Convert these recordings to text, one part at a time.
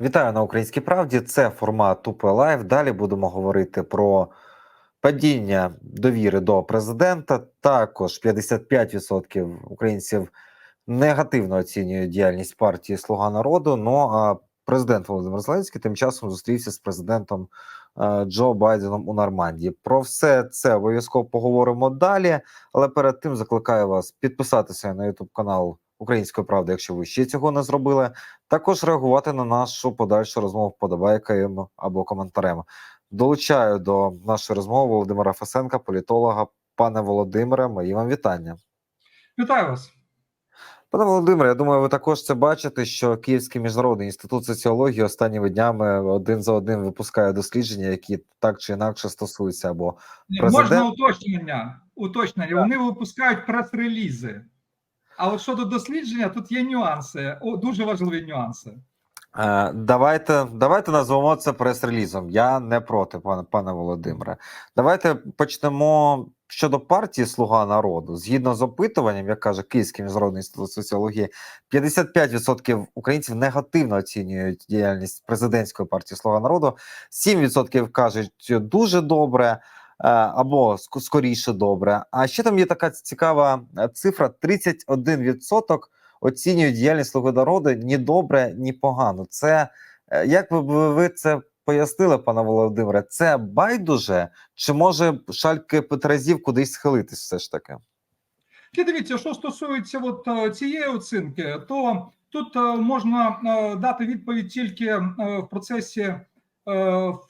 Вітаю на українській правді. Це формат Тупе Лайв. Далі будемо говорити про падіння довіри до президента. Також 55% українців негативно оцінюють діяльність партії Слуга народу. Ну а президент Володимир Зеленський тим часом зустрівся з президентом е, Джо Байденом у Нормандії. Про все це обов'язково поговоримо далі. Але перед тим закликаю вас підписатися на YouTube канал Української правди, якщо ви ще цього не зробили. Також реагувати на нашу подальшу розмову вподобайкою або коментарем. Долучаю до нашої розмови Володимира Фесенка, політолога. Пане Володимире, мої вам вітання. Вітаю вас. Пане Володимире, я думаю, ви також це бачите, що Київський міжнародний інститут соціології останніми днями один за одним випускає дослідження, які так чи інакше стосуються або Президент- Можна уточнення. Уточнення. Вони випускають прес-релізи. А щодо дослідження, тут є нюанси, о, дуже важливі нюанси. Е, Давайте давайте назвемо це прес-релізом. Я не проти, пане пане Володимире. Давайте почнемо щодо партії Слуга народу. Згідно з опитуванням, як каже Київський міжнародний інститут соціології, 55% українців негативно оцінюють діяльність президентської партії Слуга народу. 7% кажуть дуже добре. Е, Або скоріше добре. А ще там є така цікава е, цифра: 31% оцінюють діяльність слуги народу ні добре, ні погано. Це е, як ви ви це пояснили, пане Володимире? Це байдуже, чи може шальки Петразів кудись схилитись все ж таки? І дивіться, що стосується от цієї оцінки, то тут можна дати відповідь тільки в процесі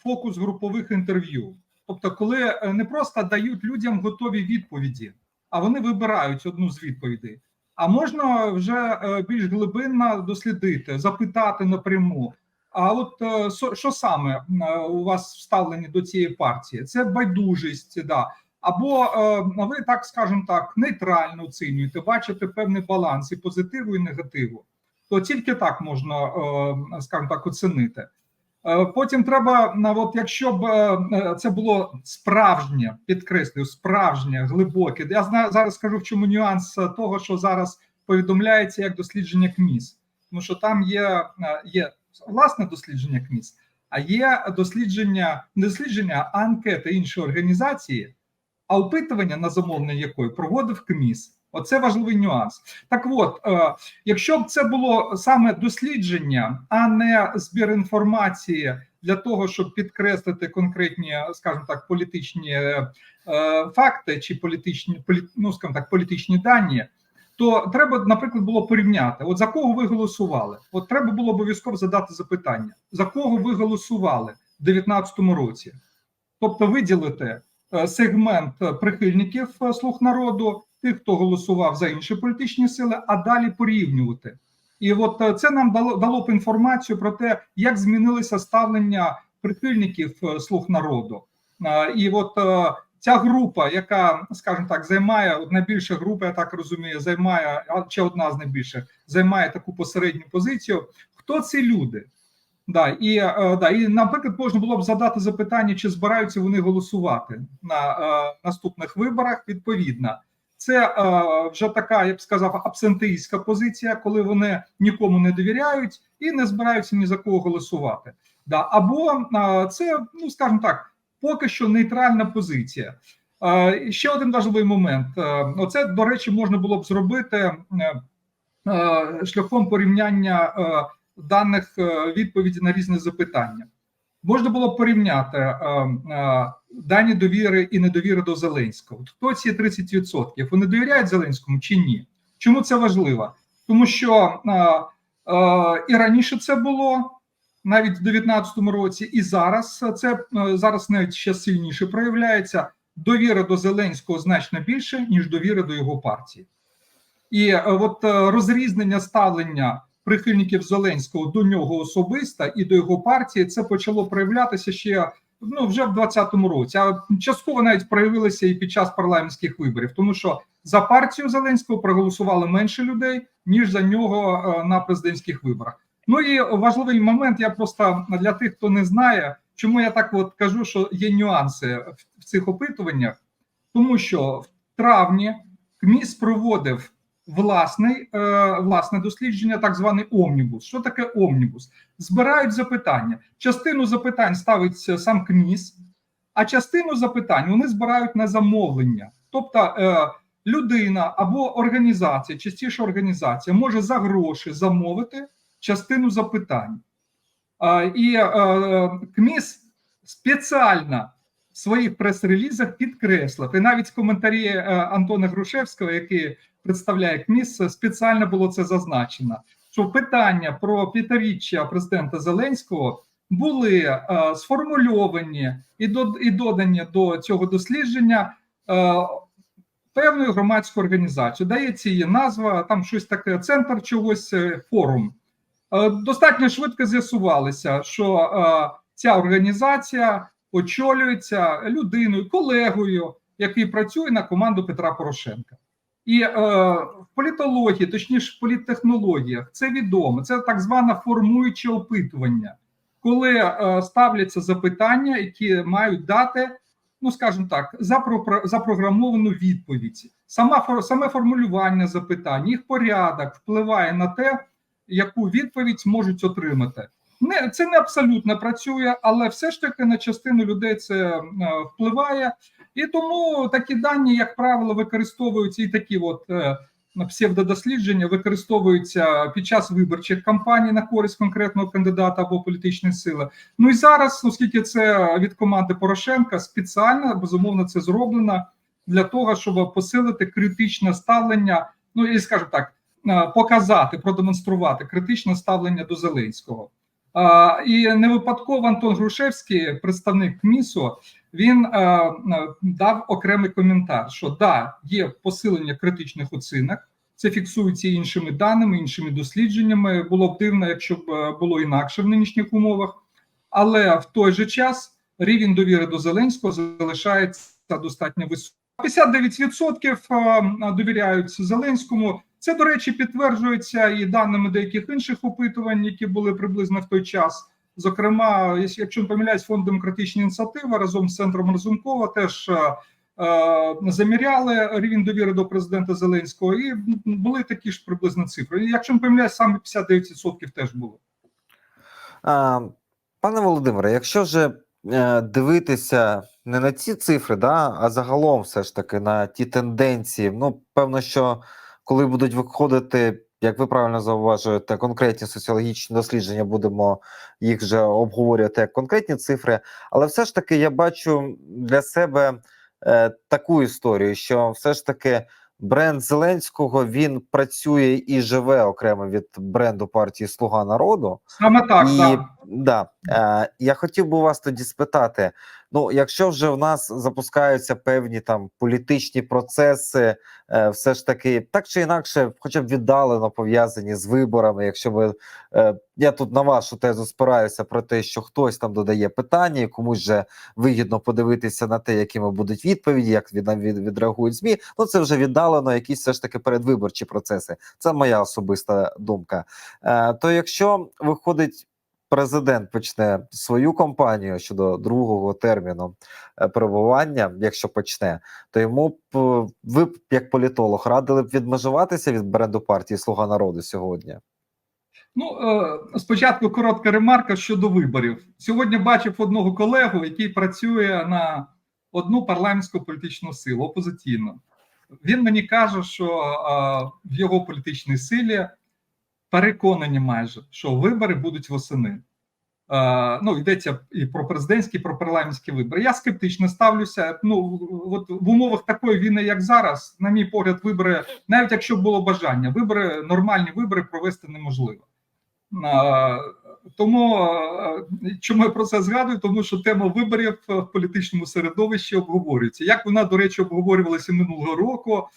фокус групових інтерв'ю. Тобто, коли е, не просто дають людям готові відповіді, а вони вибирають одну з відповідей. А можна вже е, більш глибинно дослідити, запитати напряму. А от е, що саме у вас вставлені до цієї партії? Це байдужість, да. Або ви так скажемо так, нейтрально оцінюєте, бачите певний баланс і позитиву, і негативу. То тільки так можна, скажімо так, оцінити. Е, Потім треба, от якщо б е, е, це було справжнє, підкреслюю, справжнє, глибоке. Я знаю зараз скажу в чому нюанс того, що зараз повідомляється як дослідження КМІС, тому що там є, є власне дослідження КМІС, а є дослідження, не дослідження, а анкети іншої організації, а опитування на замовлення якої проводив КМІС. Оце важливий нюанс. Так от, е, якщо б це було саме дослідження, а не збір інформації для того, щоб підкреслити конкретні, скажімо так, політичні е, факти чи політичні, полі, ну, скажімо так, політичні дані, то треба, наприклад, було порівняти: от за кого ви голосували? От треба було обов'язково задати запитання: за кого ви голосували в 2019 році? Тобто виділити е, сегмент е, прихильників е, слуг народу, тих, хто голосував за інші політичні сили, а далі порівнювати. І от е, це нам дало дало б інформацію про те, як змінилося ставлення прихильників е, слуг народу. Е, І от ця група, яка, скажімо так, займає от найбільша група, я так розумію, займає чи одна з найбільших, займає таку посередню позицію. Хто ці люди? Да, і да, і наприклад, можна було б задати запитання, чи збираються вони голосувати на е, наступних виборах. Відповідно, це е, вже така, я б сказав, абсентеїстська позиція, коли вони нікому не довіряють і не збираються ні за кого голосувати. Да, або е, це, ну скажімо так, поки що нейтральна позиція. Е, ще один важливий момент: е, оце, до речі, можна було б зробити е, е, шляхом порівняння. Е, даних е, відповіді на різні запитання. Можна було порівняти е, е, дані довіри і недовіри до Зеленського. Хто ці 30%? Вони довіряють Зеленському чи ні? Чому це важливо? Тому що е, і раніше це було навіть в 2019 році, і зараз це зараз навіть ще сильніше проявляється. Довіра до Зеленського значно більше, ніж довіра до його партії. І от е, розрізнення ставлення прихильників Зеленського до нього особисто і до його партії це почало проявлятися ще ну вже в 2020 році. А частково навіть проявилося і під час парламентських виборів, тому що за партію Зеленського проголосували менше людей ніж за нього е, на президентських виборах. Ну і важливий момент. Я просто для тих, хто не знає, чому я так от кажу, що є нюанси в цих опитуваннях, тому що в травні КМІС проводив власний, е, власне дослідження, так званий омнібус. Що таке омнібус? Збирають запитання. Частину запитань ставить сам КМІС, а частину запитань вони збирають на замовлення. Тобто е, людина або організація, частіше організація, може за гроші замовити частину запитань. Е, і е, КМІС спеціально своїх прес-релізах підкреслив, і навіть коментарі е, Антона Грушевського, який представляє КМІС, спеціально було це зазначено. Що питання про п'ятиріччя президента Зеленського були е, сформульовані і до і додані до цього дослідження е, певною громадською організацією. Дається її назва, там щось таке, центр чогось е, форум. Е, достатньо швидко з'ясувалося, що е, ця організація очолюється людиною, колегою, який працює на команду Петра Порошенка. І е, в політології, точніше, в політтехнологіях, це відомо. Це так зване формуюче опитування, коли е, ставляться запитання, які мають дати, ну скажімо так, запро, запрограмовану відповідь. Сама саме формулювання запитань, їх порядок впливає на те, яку відповідь можуть отримати. Не це не абсолютно працює, але все ж таки на частину людей це е, впливає. І тому такі дані, як правило, використовуються і такі от е, псевдодослідження використовуються під час виборчих кампаній на користь конкретного кандидата або політичної сили. Ну і зараз, оскільки це від команди Порошенка, спеціально безумовно це зроблено для того, щоб посилити критичне ставлення. Ну і скажімо так, е, показати, продемонструвати критичне ставлення до Зеленського. І не випадково Антон Грушевський, представник МІСу, він е, е, дав окремий коментар: що да, є посилення критичних оцінок, це фіксується іншими даними, іншими дослідженнями. Було б дивно, якщо б е, було інакше в нинішніх умовах, але в той же час рівень довіри до Зеленського залишається достатньо високим. 59% е, довіряють Зеленському. Це, до речі, підтверджується і даними деяких інших опитувань, які були приблизно в той час. Зокрема, якщо не помиляюсь, фонд демократичні ініціативи разом з центром Разумкова теж е, е, заміряли рівень довіри до президента Зеленського, і були такі ж приблизно цифри. Якщо не помиляюсь, саме 59% теж було. А, пане Володимире, якщо вже е, дивитися не на ці цифри, да, а загалом все ж таки на ті тенденції, ну певно, що коли будуть виходити, як ви правильно зауважуєте, конкретні соціологічні дослідження, будемо їх вже обговорювати як конкретні цифри. Але все ж таки я бачу для себе е, таку історію, що все ж таки бренд Зеленського він працює і живе окремо від бренду партії Слуга народу. Саме так, і, так. да, е, я хотів би вас тоді спитати: ну, якщо вже в нас запускаються певні там політичні процеси, е, все ж таки, так чи інакше, хоча б віддалено пов'язані з виборами, якщо ви е, я тут на вашу тезу спираюся про те, що хтось там додає питання, і комусь же вигідно подивитися на те, якими будуть відповіді, як від, від, відреагують змі. Ну це вже віддалено, якісь все ж таки передвиборчі процеси. Це моя особиста думка. Е, то якщо виходить президент почне свою кампанію щодо другого терміну е, перебування, якщо почне, то йому б е, ви як політолог радили б відмежуватися від бренду партії Слуга народу сьогодні. Ну е, спочатку коротка ремарка щодо виборів. Сьогодні бачив одного колегу, який працює на одну парламентську політичну силу опозиційну. Він мені каже, що в його політичній силі переконані майже, що вибори будуть восени. Ну, йдеться і про президентські, і про парламентські вибори. Я скептично ставлюся. Ну от в умовах такої війни, як зараз, на мій погляд, вибори, навіть якщо було бажання, вибори нормальні вибори провести неможливо. Тому чому я про це згадую? Тому що тема виборів в політичному середовищі обговорюється. Як вона, до речі, обговорювалася минулого року.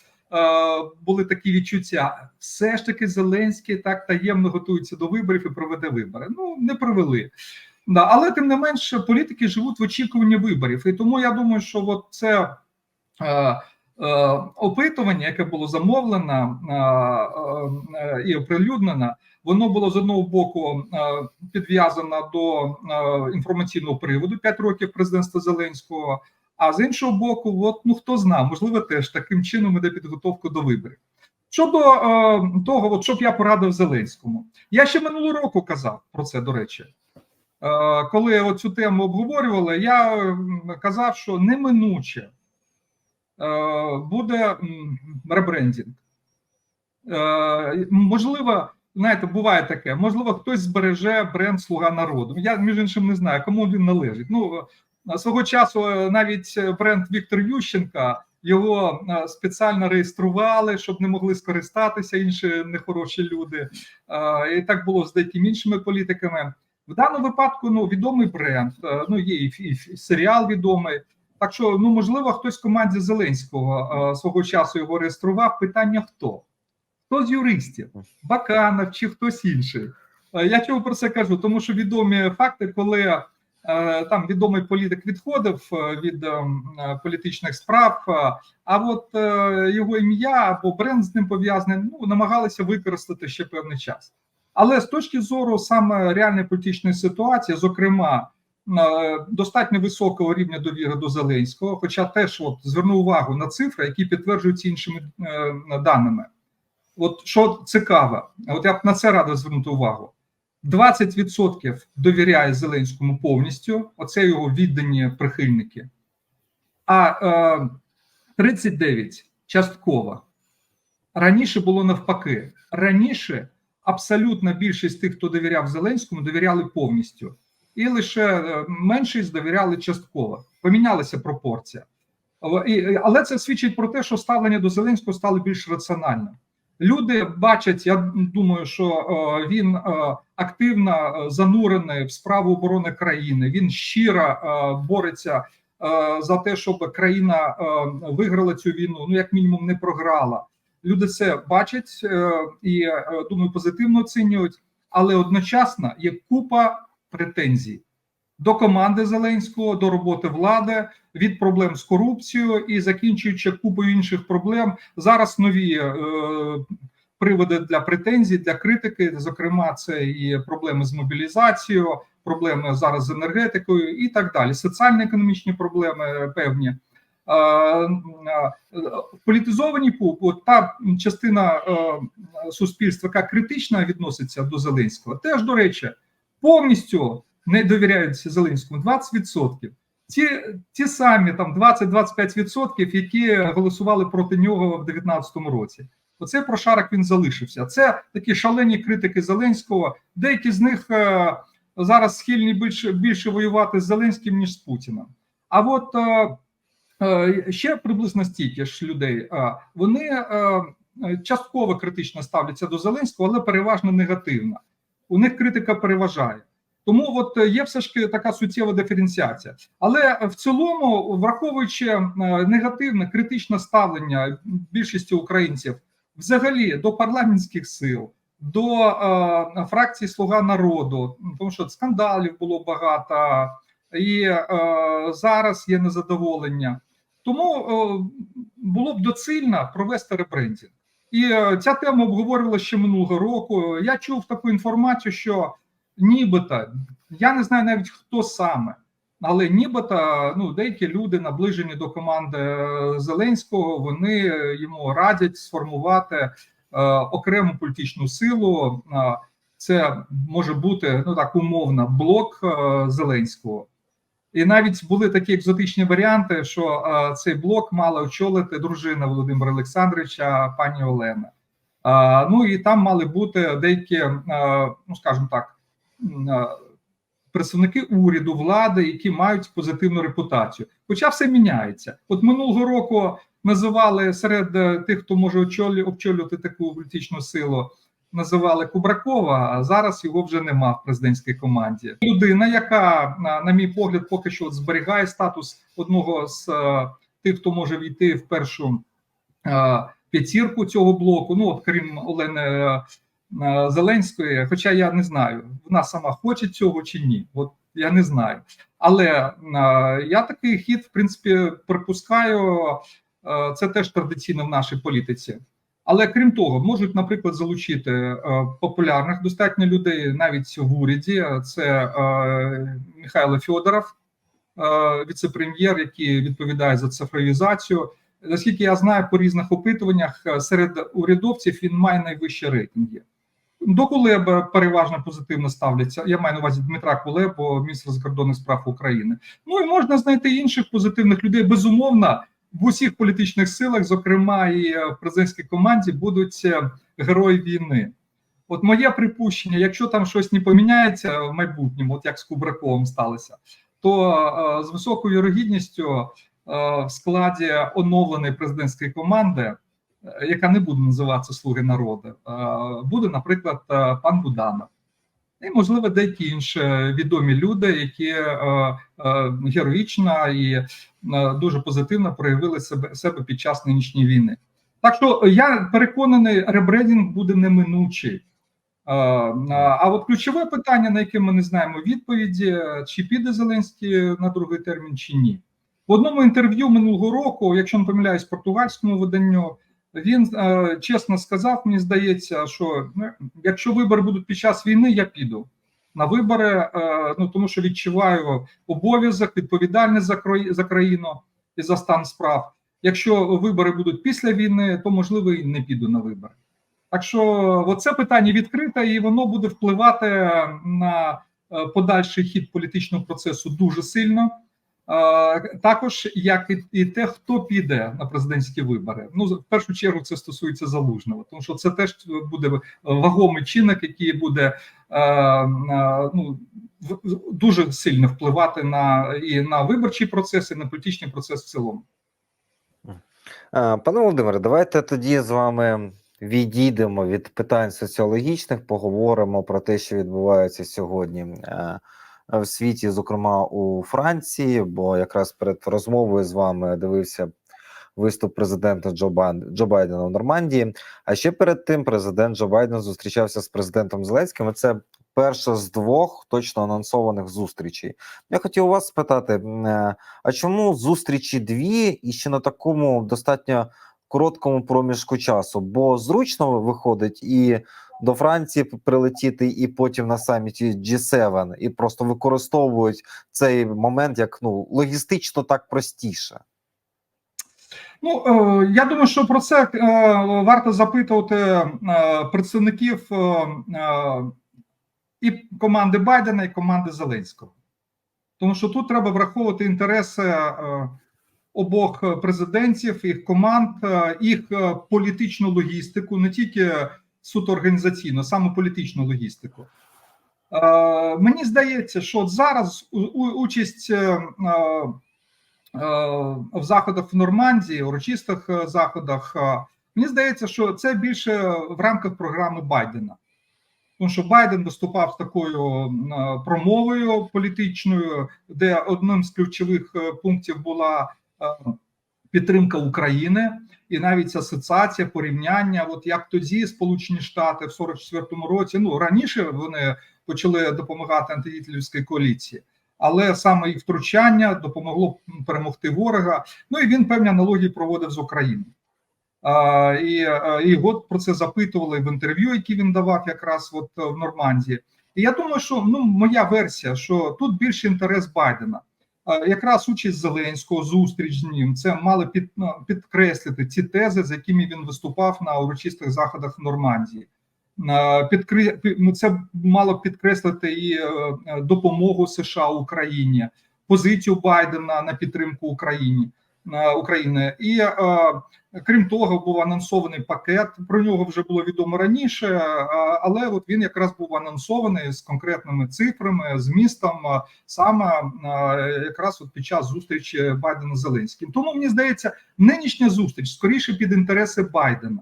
Були такі відчуття, все ж таки Зеленський так таємно готується до виборів і проведе вибори. Ну не провели. Да, але тим не менше політики живуть в очікуванні виборів. І тому я думаю, що от це е, е, опитування, яке було замовлено е, е, і оприлюднено, воно було з одного боку е, підв'язано до е, інформаційного приводу 5 років президентства Зеленського. А з іншого боку, от ну хто знає, можливо, теж таким чином іде підготовка до виборів. Щодо е, того, от, що б я порадив Зеленському, я ще минулого року казав про це, до речі. Е, коли цю тему обговорювали, я казав, що неминуче е, буде ребрендінг. Е, можливо, знаєте, буває таке. Можливо, хтось збереже бренд Слуга народу. Я між іншим не знаю, кому він належить. Ну е, свого часу е, навіть бренд Віктор Ющенка його е, спеціально реєстрували, щоб не могли скористатися інші нехороші люди. Е, І так було з деякими іншими політиками. В даному випадку ну відомий бренд. е, Ну є і, і серіал відомий. Так що, ну можливо, хтось в команді Зеленського е, свого часу його реєстрував. Питання хто? Хто з юристів? Баканов чи хтось інший? Е, Я чого про це кажу? Тому що відомі факти, коли е, там відомий політик відходив е, від е, е, політичних справ, е, а от е, його ім'я або бренд з ним пов'язаний, ну намагалися використати ще певний час. Але з точки зору саме реальної політичної ситуації, зокрема, е, достатньо високого рівня довіри до Зеленського, хоча теж от зверну увагу на цифри, які підтверджуються іншими е, даними. От що цікаво, от я б на це радий звернути увагу. 20% довіряє Зеленському повністю, оце його віддані прихильники, а е, 39 частково. Раніше було навпаки. Раніше абсолютна більшість тих, хто довіряв Зеленському, довіряли повністю, і лише е, меншість довіряли частково. Помінялася пропорція. Але це свідчить про те, що ставлення до Зеленського стало більш раціональним. Люди бачать, я думаю, що е, він е, активно е, занурений в справу оборони країни. Він щиро бореться за те, щоб країна виграла цю війну. Ну як мінімум, не програла. Люди це бачать і думаю, позитивно оцінюють, але одночасно є купа претензій до команди Зеленського, до роботи влади, від проблем з корупцією і закінчуючи купою інших проблем. Зараз нові е, приводи для претензій, для критики. Зокрема, це і проблеми з мобілізацією, проблеми зараз з енергетикою і так далі. Соціально-економічні проблеми певні. Е, е, В політизованій пу- от та частина е, суспільства, яка критично відноситься до Зеленського, теж до речі, повністю не довіряють Зеленському 20%. Ті, ті самі там 20-25%, які голосували проти нього в 2019 році. Оце прошарок він залишився. Це такі шалені критики Зеленського. Деякі з них е, зараз схильні більше, більше воювати з Зеленським, ніж з Путіним. А от е, е, ще приблизно стільки ж людей, е, вони е, частково критично ставляться до Зеленського, але переважно негативно. У них критика переважає. Тому от е, є все ж така суттєва диференціація. Але в цілому, враховуючи е, негативне критичне ставлення більшості українців взагалі до парламентських сил, до е, фракції Слуга народу, тому що скандалів було багато, і е, зараз є незадоволення. Тому е, було б доцільно провести ребрендінг. І е, ця тема обговорювалася ще минулого року. Я чув таку інформацію, що нібито я не знаю навіть хто саме, але нібито ну деякі люди наближені до команди е, Зеленського. Вони йому радять сформувати е, окрему політичну силу. Е, це може бути ну так умовно блок е, Зеленського. І навіть були такі екзотичні варіанти, що е, цей блок мала очолити дружина Володимира Олександровича, пані Олена. Е, ну і там мали бути деякі, е, ну скажімо так, представники уряду, влади, які мають позитивну репутацію. Хоча все міняється. От минулого року називали серед е, тих, хто може очолю- обчолювати таку політичну силу. Називали Кубракова, а зараз його вже нема в президентській команді. Людина, яка, на, мій погляд, поки що от зберігає статус одного з е, тих, хто може війти в першу е, п'ятірку цього блоку. Ну, от крім Олени Зеленської, хоча я не знаю, вона сама хоче цього чи ні. От я не знаю. Але е, я такий хід, в принципі, припускаю. Е, це теж традиційно в нашій політиці. Але крім того, можуть, наприклад, залучити е, популярних достатньо людей навіть в уряді. Це е, Михайло Федоров, е, віце-прем'єр, який відповідає за цифровізацію. Наскільки я знаю, по різних опитуваннях е, серед урядовців він має найвищі рейтинги. До Кулеба переважно позитивно ставляться. Я маю на увазі Дмитра Кулебо, міністра закордонних справ України. Ну і можна знайти інших позитивних людей. Безумовно, в усіх політичних силах, зокрема і в президентській команді, будуть е, герої війни. От моє припущення, якщо там щось не поміняється в майбутньому, от як з Кубраковим сталося, то е, з високою вірогідністю е, в складі оновленої президентської команди, яка не буде називатися Слуги народу, е, буде, наприклад, е, пан Буданов. І, можливо, деякі інші відомі люди, які е, е, героїчно і е, дуже позитивно проявили себе, себе під час нинішньої війни. Так що я переконаний, ребрендінг буде неминучий. Е, А от ключове питання, на яке ми не знаємо відповіді, чи піде Зеленський на другий термін, чи ні. В одному інтерв'ю минулого року, якщо не помиляюсь, португальському виданню, він е, чесно сказав, мені здається, що ну, якщо вибори будуть під час війни, я піду на вибори, е, ну тому що відчуваю обов'язок, відповідальність за країну і за стан справ. Якщо вибори будуть після війни, то можливо і не піду на вибори. Так що це питання відкрите, і воно буде впливати на е, подальший хід політичного процесу дуже сильно. Також як і- і те, хто піде на президентські вибори. Ну в першу чергу це стосується залужного, тому що це теж буде вагомий чинник, який буде е, ну дуже сильно впливати на і на виборчий процес, і на політичний процес в цілому. Пане Володимире, давайте тоді з вами відійдемо від питань соціологічних, поговоримо про те, що відбувається сьогодні в світі, зокрема у Франції. Бо якраз перед розмовою з вами дивився виступ президента Джо, Бан... Джо Байдена в Нормандії. А ще перед тим президент Джо Байден зустрічався з президентом Зеленським. Це перша з двох точно анонсованих зустрічей. Я хотів вас спитати. е, а чому зустрічі дві і ще на такому достатньо короткому проміжку часу? Бо зручно виходить і до Франції прилетіти, і потім на саміті G7, і просто використовують цей момент як ну логістично так простіше. Ну е, я думаю, що про це е, варто запитувати е, представників і команди Байдена, і команди Зеленського, тому що тут треба враховувати інтереси обох президентів, їх команд, е, їх е, політичну логістику, не тільки суто організаційну, саме політичну логістику. Е, Мені здається, що зараз участь. е, е, е, в заходах в Нормандії, урочистих е, заходах. е, Мені здається, що це більше в рамках програми Байдена. Тому що Байден виступав з такою е, промовою політичною, де одним з ключових е, пунктів була е, підтримка України, і навіть асоціація порівняння. От як тоді Сполучені Штати в 44-му році, ну раніше вони почали допомагати антигітлерівській коаліції але саме їх втручання допомогло перемогти ворога. Ну і він певні аналогії проводив з Україною. А, і, а, і от про це запитували в інтерв'ю, які він давав якраз от е, в Нормандії. І я думаю, що ну моя версія, що тут більше інтерес Байдена. Якраз участь Зеленського, зустріч з ним, це мали під, ну, підкреслити ці тези, з якими він виступав на урочистих заходах в Нормандії. Підкри... ну, це мало підкреслити і е, допомогу США Україні, позицію Байдена на підтримку Україні України. І е, крім того, був анонсований пакет. Про нього вже було відомо раніше, але от він якраз був анонсований з конкретними цифрами, змістом, е, саме якраз от під час зустрічі Байдена з Зеленським. Тому мені здається, нинішня зустріч скоріше під інтереси Байдена.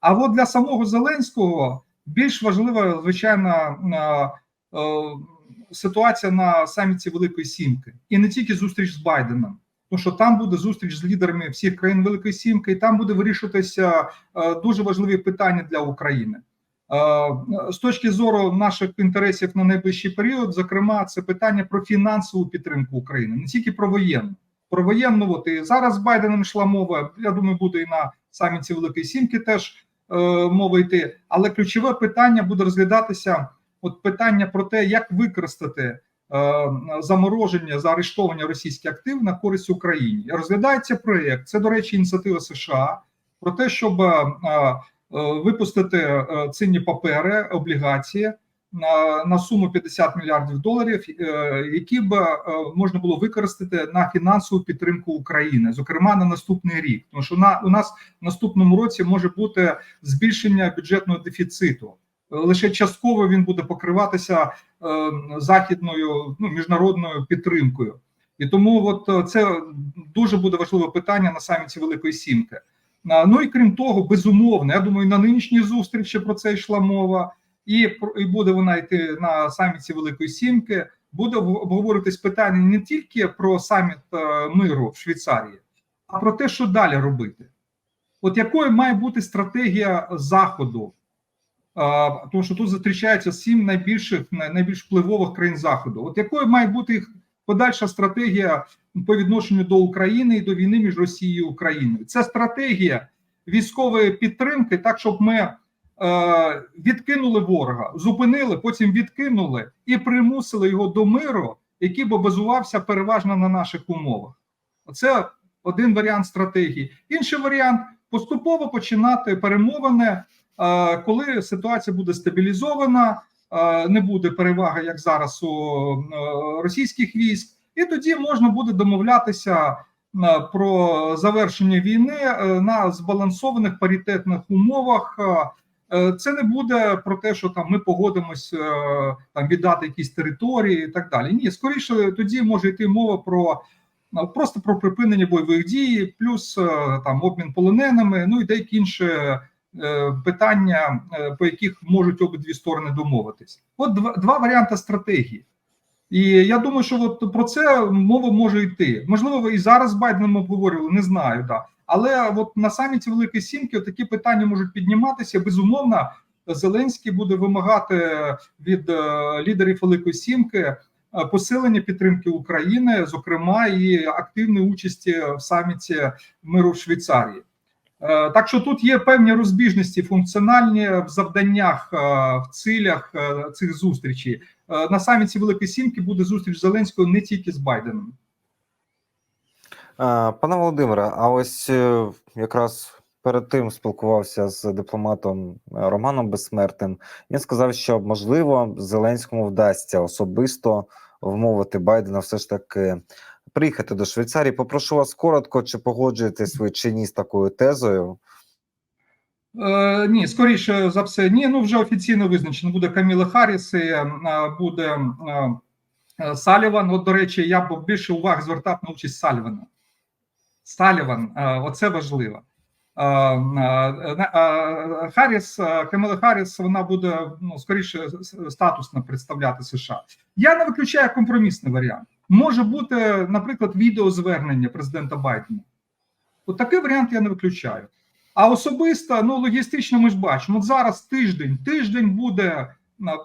А от для самого Зеленського більш важлива, звичайно, е, ситуація на саміті Великої Сімки, і не тільки зустріч з Байденом, тому що там буде зустріч з лідерами всіх країн Великої Сімки, і там буде вирішуватися е, дуже важливі питання для України. Е, З точки зору наших інтересів на найближчий період, зокрема, це питання про фінансову підтримку України, не тільки про воєнну. Про воєнну, от і зараз з Байденом йшла мова. Я думаю, буде і на саміті Великої Сімки теж е, мова йти. Але ключове питання буде розглядатися: от питання про те, як використати замороження заарештовані російські активи на користь Україні. Розглядається проєкт. Це, до речі, ініціатива США про те, щоб е, е, випустити е, цінні папери, облігації на, на суму 50 мільярдів доларів, е, які б е, можна було використати на фінансову підтримку України, зокрема на наступний рік. Тому що на у нас в наступному році може бути збільшення бюджетного дефіциту. Лише частково він буде покриватися е, західною ну, міжнародною підтримкою. І тому от е, це дуже буде важливе питання на саміті Великої Сімки. Ну і крім того, безумовно, я думаю, на нинішній зустрічі про це йшла мова, і, і буде вона йти на саміті Великої Сімки. Буде об- обговорюватись питання не тільки про саміт е, миру в Швейцарії, а про те, що далі робити. От якою має бути стратегія Заходу? Тому що тут зустрічаються сім найбільших най- найбільш впливових країн заходу. От якою має бути їх подальша стратегія по відношенню до України і до війни між Росією і Україною? Це стратегія військової підтримки, так щоб ми е, відкинули ворога, зупинили, потім відкинули і примусили його до миру, який би базувався переважно на наших умовах. Це один варіант стратегії. Інший варіант поступово починати перемовини. Коли ситуація буде стабілізована, не буде переваги, як зараз у е, російських військ, і тоді можна буде домовлятися е, про завершення війни е, на збалансованих паритетних умовах. Це не буде про те, що там ми погодимось там віддати якісь території і так далі. Ні, скоріше тоді може йти мова про ну, просто про припинення бойових дій, плюс там обмін полоненими, ну і деякі інші питання, е, по яких можуть обидві сторони домовитись. От два, два варіанти стратегії. І я думаю, що от про це мова може йти. Можливо, ви і зараз з Байденом обговорювали, не знаю, да. Але от на саміті Великої Сімки такі питання можуть підніматися. Безумовно, Зеленський буде вимагати від е, лідерів Великої Сімки е, посилення підтримки України, зокрема і активної участі в саміті миру в Швейцарії. Е, Так що тут є певні розбіжності функціональні в завданнях, е, в цілях е, цих зустрічей. На саміті Великої Сімки буде зустріч Зеленського не тільки з Байденом. Пане Володимире, а ось якраз перед тим спілкувався з дипломатом Романом Безсмертним. Він сказав, що можливо Зеленському вдасться особисто вмовити Байдена все ж таки приїхати до Швейцарії. Попрошу вас коротко, чи погоджуєтесь ви чи ні з такою тезою? Е, ні, скоріше за все, ні. Ну вже офіційно визначено. Буде Каміла Харріс, і, е, буде е, е, Саліван. От, до речі, я б більше уваги звертав на участь Салівана. Саліван, оце важливо. Харріс, Каміла Харріс, вона буде ну, скоріше статусно представляти США. Я не виключаю компромісний варіант. Може бути, наприклад, відеозвернення президента Байдена. От такий варіант я не виключаю. А особисто, ну логістично, ми ж бачимо. От зараз тиждень, тиждень буде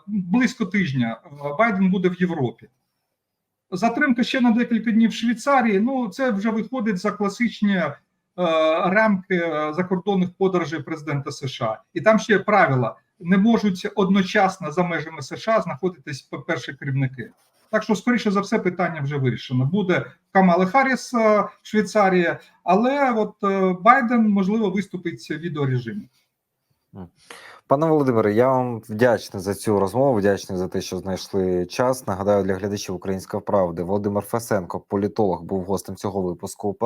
близько тижня. е, Байден буде в Європі. Затримка ще на декілька днів в Швейцарії. Ну це вже виходить за класичні е, рамки е, закордонних подорожей президента США. І там ще є правила: не можуть одночасно за межами США знаходитись перші керівники. Так що, скоріше за все, питання вже вирішено. Буде Камала Харріс е, в Швейцарії, але от е, Байден можливо виступить в відеорежимі. Пане Володимире, я вам вдячний за цю розмову, вдячний за те, що знайшли час. Нагадаю для глядачів Української правди. Володимир Фесенко, політолог, був гостем цього випуску УП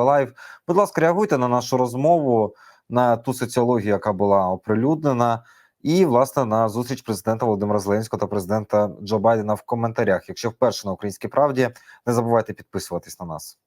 Будь ласка, реагуйте на нашу розмову, на ту соціологію, яка була оприлюднена, і власне на зустріч президента Володимира Зеленського та президента Джо Байдена в коментарях. Якщо вперше на українській правді, не забувайте підписуватись на нас.